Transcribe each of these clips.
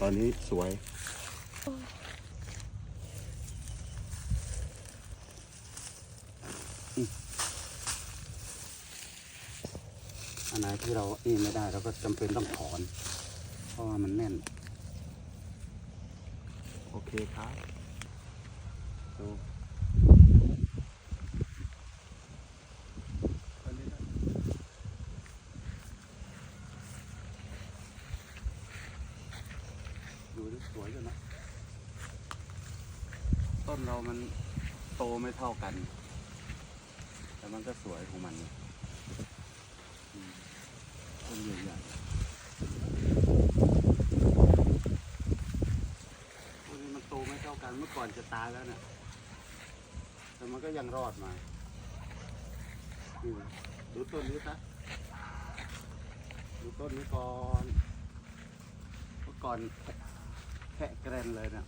ตอนนี้สวย อันไหนที่เราเองไม่ได้เราก็จำเป็นต้องถอน เพราะว่ามันแน่น โอเคครับดูอันนี้นะดูดิสวยจังนะ ต้น เรามันโตไม่เท่ากัน แต่มันก็สวยของมันมต้นใหญ่ๆต้นนี้มันโตไม่เท่ากันเมื่อก่อนจะตายแล้วเนี่ยแต่มันก็ยังรอดมาดูต้นนี้ซะดูต้นนี้ก่อนเมื่อก่อนแค่แกรนเลยเนี่ย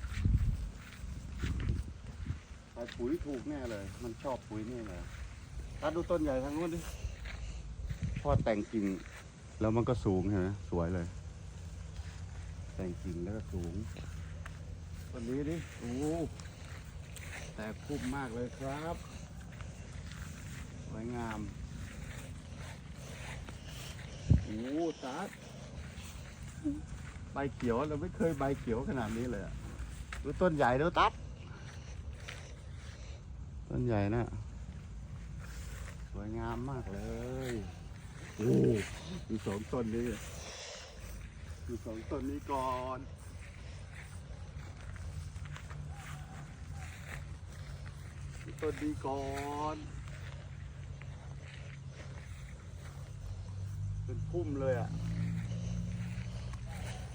ใส่ปุ๋ยถูกแน่เลย มันชอบปุ๋ยนี่เลยถ้าดูต้นใหญ่ทางนู้นดิพอแต่งกิ่งแล้วมันก็สูงเห็นไหมสวยเลย แต่งกิ่งแล้วก็สูงต้นนี้ดิโอ้แต่คุ้มมากเลยครับสวยงามโอ้ตัดใบเขียวเราไม่เคยใบเขียวขนาดนี้เลยดูต้นใหญ่ดูตัด ต้นใหญ่นะสวยงามมากเลยโอ้ดูสองต้นนี้ดูสองต้นนี้ก่อนต้นนี้ก่อนเป็นพุ่มเลยอะ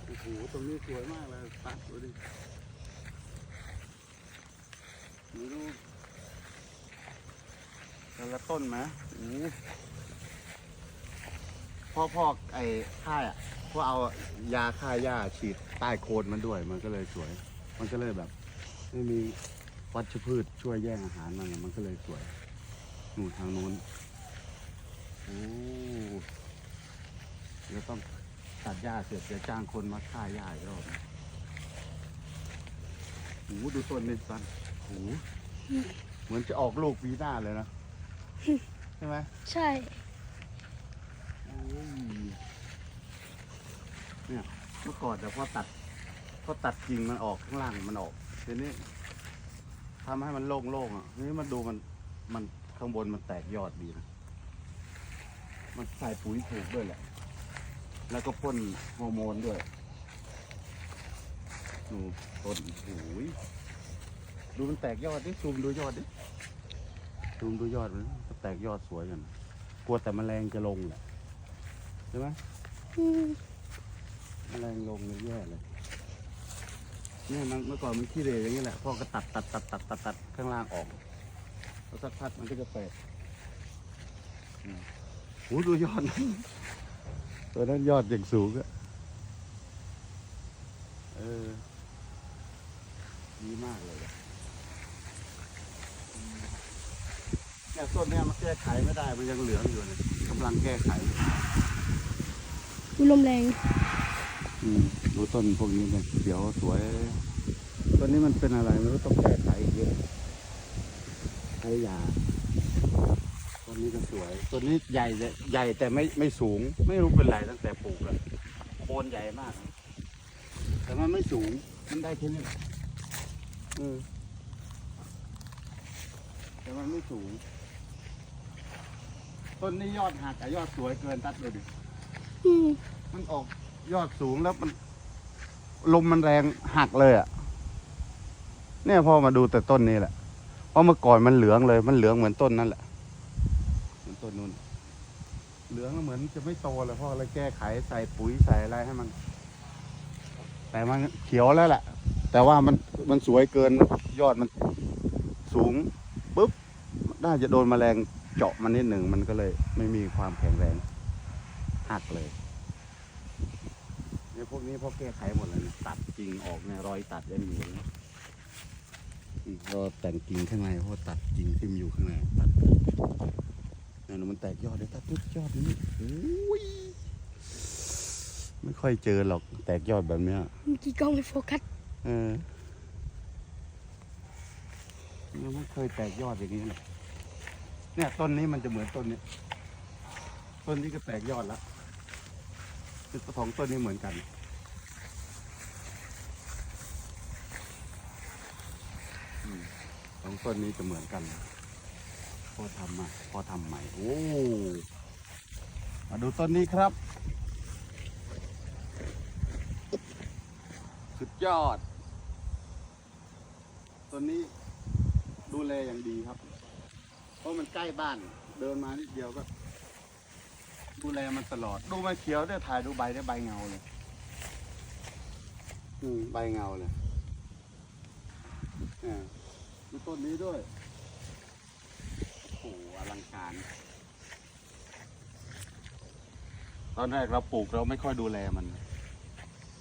โอ้โหตรงนี้สวยมากเลยตัดดูดิดูดู แต่ละต้นไหมพ่อพอกไอ้ค่ายอะพวกเอายาฆ่าหญ้าฉีดใต้โคนมันด้วย มันก็เลยสวย มันก็เลยแบบ ไม่มีวัชพืชช่วยแย่งอาหารมันมันก็เลยสวยหนูทางนู้นโอ้เดี๋ยวต้องตัดหญ้าเสร็จจะจ้างคนมาฆ่าหญ้าอีกรอบโอ้ดูต้นนี่สันโอ้เหมือนจะออกลูกปีหน้าเลยนะ ใช่ไหมใช่โอ้ยเนี่ยเมื่อก่อนแต่พอตัดพอตัดกิ่งมันออกข้างล่างมันออกทีนี้ทำให้มันโล่งๆอะทีนี้มันดูมันมันข้างบนมันแตกยอดดีนะมันใส่ปุ๋ยถูกด้วยแหละ แล้วก็พ่นฮอร์โมนด้วยดูต้นโอ้ยดูมันแตกยอดดิซูมดูยอดดิซูมดูยอดมันก็ แตกยอดสวยกันกลัวแต่แมลงจะลงแหละใช่ไหมมแมลงลงเนี่ยแย่เลยเนี่ยมันเมื่อก่อนมันขี้เร่อย่างนี้แหละพ่อก็ตัดตัดตัดตัดตัดตัดข้างล่างออกแล้วสักพักมันก็จะแตกอืมโหดูยอดนั้นตัวนั้นยอดอย่างสูงอะเออดีมากเลยอะอืม เนี่ยต้นเนี้ยมันแก้ไขไม่ได้ มันยังเหลืองอยู่เลยกำลังแก้ไขอยู่มีลมแรง อืมดูต้นพวกนี้เนี่ยเขียวสวย ต้นนี้มันเป็นอะไรไม่รู้ต้องแก้ไขอีกเยอะใช้ยาต้นนี้ก็สวย ต้นนี้ใหญ่แต่ใหญ่แต่ไม่ไม่สูง ไม่รู้เป็นไรตั้งแต่ปลูกอะโคนใหญ่มาก แต่มันไม่สูง มันได้แค่นี้แหละเออแต่มันไม่สูง ต้นนี้ยอดหักอะยอดสวยเกินตัดเลยดิอืมมันออกยอดสูงแล้วมัน ลมมันแรงหักเลยอะ่ะ เนี่ยพ่อมาดูแต่ต้นนี้แหละเพราะเมื่อก่อนมันเหลืองเลย มันเหลืองเหมือนต้นนั่นแหละเหมือนต้นนู้นเหลืองแล้วเหมือนจะไม่โตเลยพ่อเลยแก้ไขใส่ปุ๋ยใส่อะไรให้มัน แต่มันเขียวแล้วแหละ แต่ว่ามันมันสวยเกินยอดมันสูงปุ๊บน่าจะโดนแมลง เจาะมันนิดหนึ่งมันก็เลยไม่มีความแข็งแรงหักเลยเนี่ยพวกนี้พอแก้ไขหมดเลยนะตัดกิ่งออกเนี่ยรอยตัดยังอยู่เลยอืมรอแต่งกิ่งข้างในเพราะตัดกิ่งที่มันอยู่ข้างในตัดเนี่ยมันแตกยอดเลยตัดทุกยอดนี่โอ้ยไม่ค่อยเจอหรอกแตกยอดแบบเนี้ยเมื่อกี้กล้องไม่โฟกัสเออยังไม่เคยแตกยอดอย่างนี้เลย เนี่ยต้นนี้มันจะเหมือนต้นนี้ต้นนี้ก็แตกยอดแล้วคือสองต้นนี้เหมือนกัน สองต้นนี้จะเหมือนกัน พอทำมาพอทำใหม่ โอ้ มาดูต้นนี้ครับ สุดยอด ต้นนี้ดูแลอย่างดีครับ เพราะมันใกล้บ้าน เดินมานิดเดียวก็ ดูแลมันตลอด ดูมันเขียวได้ถ่ายดูใบได้ใบเงาเลยอืมใบเงาเลยอ่าดูต้นนี้ด้วยโอ้โหอลังการ ตอนแรกเราปลูกเราไม่ค่อยดูแลมัน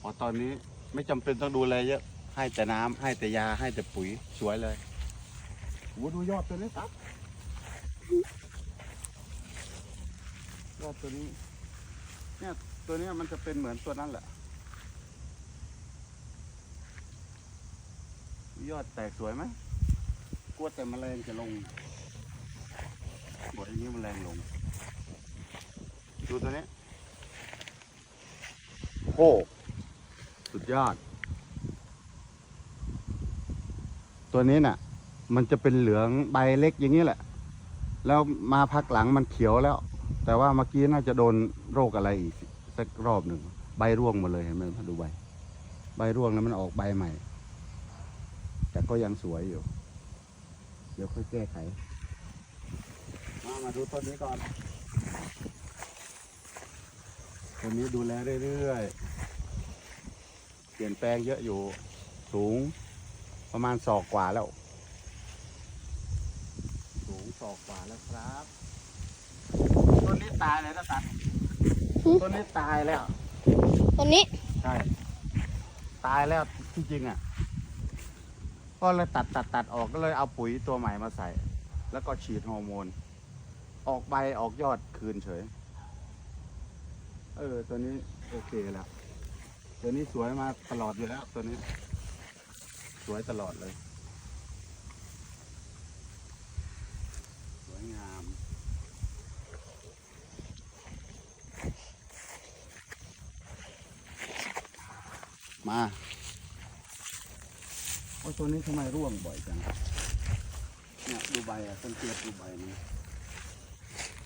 พอตอนนี้ไม่จำเป็นต้องดูแลเยอะ ให้แต่น้ำให้แต่ยาให้แต่ปุ๋ยสวยเลยโอ้โหดูยอดตัวนี้ครับ ยอดตัวนี้ เนี่ยตัวนี้มันจะเป็นเหมือนตัวนั้นแหละ ยอดแตกสวยไหมกลัวแต่แมลงจะลงบดอย่างนี้แมลงลง ดูตัวนี้โอ้สุดยอด ตัวนี้น่ะ มันจะเป็นเหลืองใบเล็กอย่างนี้แหละ แล้วมาพักหลังมันเขียวแล้ว แต่ว่าเมื่อกี้น่าจะโดนโรคอะไรอีกสักรอบหนึ่งใบร่วงหมดเลยเห็นไหมมาดูใบใบร่วงแล้วมันออกใบใหม่ แต่ก็ยังสวยอยู่ เดี๋ยวค่อยแก้ไข มามาดูต้นนี้ก่อนต้นนี้ดูแลเรื่อยๆเปลี่ยนแปลงเยอะอยู่สูงประมาณศอกกว่าแล้ว ศอกกว่าแล้วครับต้นนี้ตายเลยนะตัดต้นนี้ตายแล้วตอนนี้ใช่ตายแล้วจริงๆอะ ก็เลยตัดตัดตัดออกก็เลยเอาปุ๋ยตัวใหม่มาใส่ แล้วก็ฉีดฮอร์โมน ออกใบออกยอดคืนเฉย เออ ตัวนี้โอเคแล้วตัวนี้สวยมาตลอดอยู่แล้ว ตัวนี้ สวยตลอดเลย สวยงาม มาโอ้ยตัวนี้ทำไมร่วงบ่อยจังเนี่ยดูใบอะสังเกตดูใบนี่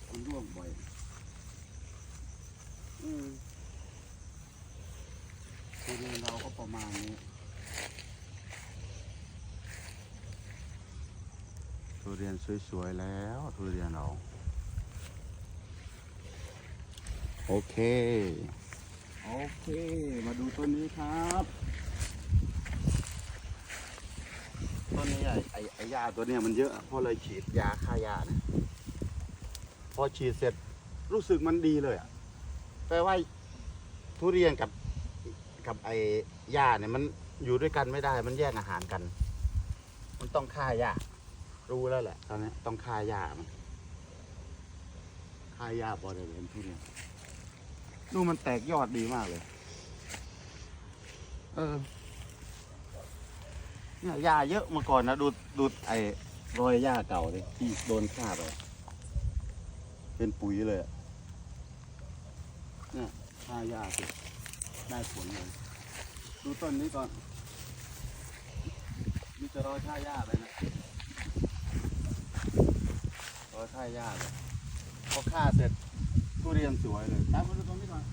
มันร่วงบ่อยอืมทุเรียนเราก็ประมาณนี้ทุเรียนสวยๆแล้วทุเรียนเราโอเค โอเค มาดูต้นนี้ครับ ต้นนี้ไอ้ไอ้ไอ้ยาตัวเนี้ยมันเยอะเพราะเลยฉีดยาฆ่ายานี่ยพอฉีดเสร็จรู้สึกมันดีเลยอะแปลว่าทุเรียนกับกับไอ้ยาเนี่ยมันอยู่ด้วยกันไม่ได้ มันแย่งอาหารกัน มันต้องฆ่ายารู้แล้วแหละตอนนี้ต้องฆ่ายามันฆ่ายาบริเวณทุเรียน ดูมันแตกยอดดีมากเลย เออ เนี่ยหญ้าเยอะมาก่อนนะ ดูดูไอ้รอยหญ้าเก่าเลยที่โดนฆ่าไปเป็นปุ๋ยเลยเนี่ยฆ่าหญ้าสิได้ผลเลยดูต้นนี้ก่อนมีแต่รอยฆ่าหญ้าเลยนะรอยฆ่าหญ้าเลยพอฆ่าเสร็จ ทุเรียนสวยเลยตามมาดูตรงนี้ก่อน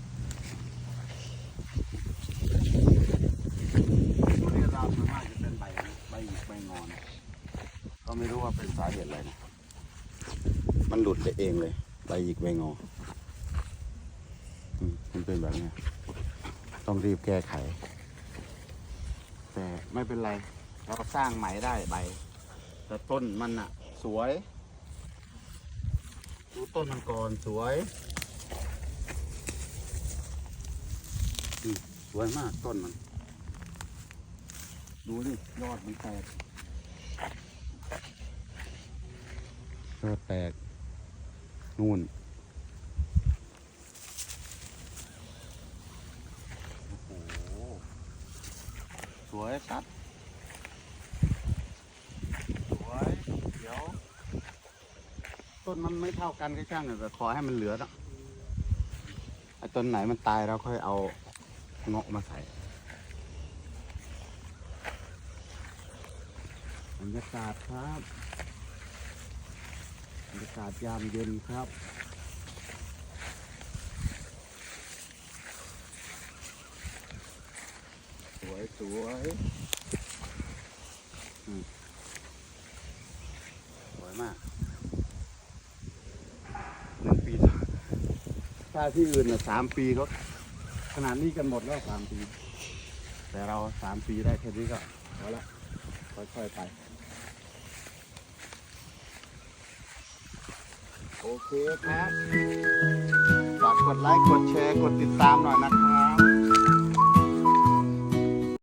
ทุเรียนเราส่วนมากจะเป็นใบใบหยิกใบงอนก็ไม่รู้ว่าเป็นสาเหตุอะไรนะมันหลุดไปเองเลย ใบหยิกใบงออืมมันเป็นแบบนี้ต้องรีบแก้ไข แต่ไม่เป็นไรเราก็สร้างใหม่ได้ใบ แต่ต้นมันอะสวย ดูต้นมันก่อนสวยอืม สวยมากต้นมัน ดูดิยอดมันแตกยอดแตก นู่นสวยสัด สวยเดี๋ยว ต้นมันไม่เท่ากันก็ช่างเถอะแต่ขอให้มันเหลือนะไอ้ต้นไหนมันตายเราค่อยเอา เงาะมาใส่บรรยากาศครับบรรยากาศยามเย็นครับสวยสวยสวยมากหนึ่งปีถ้าที่อื่นน่ะสามปีเขา ขนาดนี้กันหมดแล้วสามปี แต่เราสามปีได้แค่นี้ก็พอละค่อยๆไป โอเคครับฝากกดไลค์ กดแชร์ กดติดตามหน่อยนะครับ